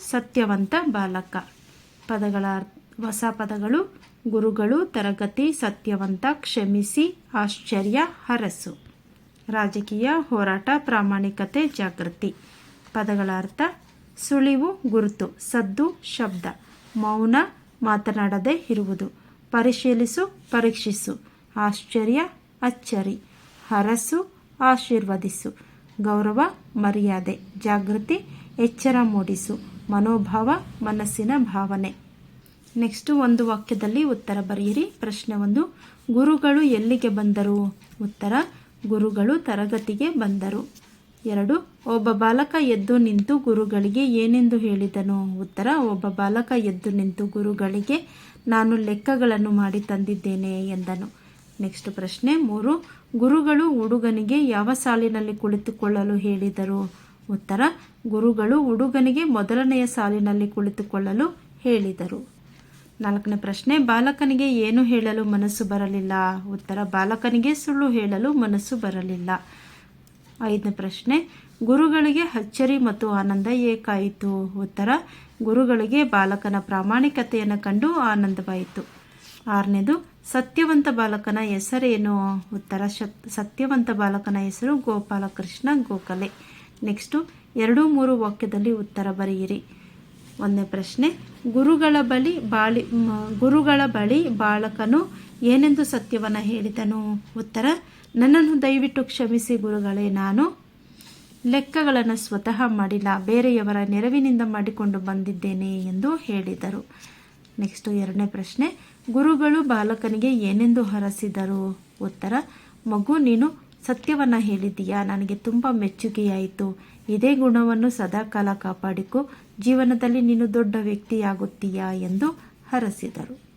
ಸತ್ಯವಂತ ಬಾಲಕ. ಪದಗಳ ಹೊಸ ಪದಗಳು, ಗುರುಗಳು, ತರಗತಿ, ಸತ್ಯವಂತ, ಕ್ಷಮಿಸಿ, ಆಶ್ಚರ್ಯ, ಹರಸು. ರಾಜಕೀಯ, ಹೋರಾಟ, ಪ್ರಾಮಾಣಿಕತೆ, ಜಾಗೃತಿ. ಪದಗಳ ಅರ್ಥ, ಸುಳಿವು, ಗುರುತು, ಸದ್ದು, ಶಬ್ದ. ಮೌನ, ಮಾತನಾಡದೆ ಇರುವುದು. ಪರಿಶೀಲಿಸು, ಪರೀಕ್ಷಿಸು. ಆಶ್ಚರ್ಯ, ಅಚ್ಚರಿ. ಹರಸು, ಆಶೀರ್ವದಿಸು. ಗೌರವ, ಮರ್ಯಾದೆ. ಜಾಗೃತಿ, ಎಚ್ಚರ ಮೂಡಿಸು. ಮನೋಭಾವ, ಮನಸ್ಸಿನ ಭಾವನೆ. ನೆಕ್ಸ್ಟ್ ಒಂದು ವಾಕ್ಯದಲ್ಲಿ ಉತ್ತರ ಬರೆಯಿರಿ. ಪ್ರಶ್ನೆ ಒಂದು, ಗುರುಗಳು ಎಲ್ಲಿಗೆ ಬಂದರು? ಉತ್ತರ, ಗುರುಗಳು ತರಗತಿಗೆ ಬಂದರು. ಎರಡು, ಒಬ್ಬ ಬಾಲಕ ಎದ್ದು ನಿಂತು ಗುರುಗಳಿಗೆ ಏನೆಂದು ಹೇಳಿದನು? ಉತ್ತರ, ಒಬ್ಬ ಬಾಲಕ ಎದ್ದು ನಿಂತು ಗುರುಗಳಿಗೆ ನಾನು ಲೆಕ್ಕಗಳನ್ನು ಮಾಡಿ ತಂದಿದ್ದೇನೆ ಎಂದನು. ನೆಕ್ಸ್ಟ್ ಪ್ರಶ್ನೆ ಮೂರು, ಗುರುಗಳು ಹುಡುಗನಿಗೆ ಯಾವ ಸಾಲಿನಲ್ಲಿ ಕುಳಿತುಕೊಳ್ಳಲು ಹೇಳಿದರು? ಉತ್ತರ, ಗುರುಗಳು ಹುಡುಗನಿಗೆ ಮೊದಲನೆಯ ಸಾಲಿನಲ್ಲಿ ಕುಳಿತುಕೊಳ್ಳಲು ಹೇಳಿದರು. ನಾಲ್ಕನೇ ಪ್ರಶ್ನೆ, ಬಾಲಕನಿಗೆ ಏನು ಹೇಳಲು ಮನಸ್ಸು ಬರಲಿಲ್ಲ? ಉತ್ತರ, ಬಾಲಕನಿಗೆ ಸುಳ್ಳು ಹೇಳಲು ಮನಸ್ಸು ಬರಲಿಲ್ಲ. ಐದನೇ ಪ್ರಶ್ನೆ, ಗುರುಗಳಿಗೆ ಅಚ್ಚರಿ ಮತ್ತು ಆನಂದ ಏಕಾಯಿತು? ಉತ್ತರ, ಗುರುಗಳಿಗೆ ಬಾಲಕನ ಪ್ರಾಮಾಣಿಕತೆಯನ್ನು ಕಂಡು ಆನಂದವಾಯಿತು. ಆರನೇದು, ಸತ್ಯವಂತ ಬಾಲಕನ ಹೆಸರೇನು? ಉತ್ತರ ಸತ್ಯವಂತ ಬಾಲಕನ ಹೆಸರು ಗೋಪಾಲಕೃಷ್ಣ ಗೋಖಲೆ. ನೆಕ್ಸ್ಟು ಎರಡು ಮೂರು ವಾಕ್ಯದಲ್ಲಿ ಉತ್ತರ ಬರೆಯಿರಿ. ಒಂದನೇ ಪ್ರಶ್ನೆ, ಗುರುಗಳ ಬಳಿ ಬಾಳಿ ಗುರುಗಳ ಬಳಿ ಬಾಲಕನು ಏನೆಂದು ಸತ್ಯವನ್ನು ಹೇಳಿದನು? ಉತ್ತರ, ನನ್ನನ್ನು ದಯವಿಟ್ಟು ಕ್ಷಮಿಸಿ ಗುರುಗಳೇ ನಾನು ಲೆಕ್ಕಗಳನ್ನು ಸ್ವತಃ ಮಾಡಿಲ್ಲ, ಬೇರೆಯವರ ನೆರವಿನಿಂದ ಮಾಡಿಕೊಂಡು ಬಂದಿದ್ದೇನೆ ಎಂದು ಹೇಳಿದರು. ನೆಕ್ಸ್ಟ್ ಎರಡನೇ ಪ್ರಶ್ನೆ, ಗುರುಗಳು ಬಾಲಕನಿಗೆ ಏನೆಂದು ಹರಸಿದರು? ಉತ್ತರ, ಮಗು ನೀನು ಸತ್ಯವನ್ನು ಹೇಳಿದ್ದೀಯಾ? ನನಗೆ ತುಂಬ ಮೆಚ್ಚುಗೆಯಾಯಿತು. ಇದೇ ಗುಣವನ್ನು ಸದಾಕಾಲ ಕಾಪಾಡಿಕೊ. ಜೀವನದಲ್ಲಿ ನೀನು ದೊಡ್ಡ ವ್ಯಕ್ತಿಯಾಗುತ್ತೀಯಾ? ಎಂದು ಹರಸಿದರು.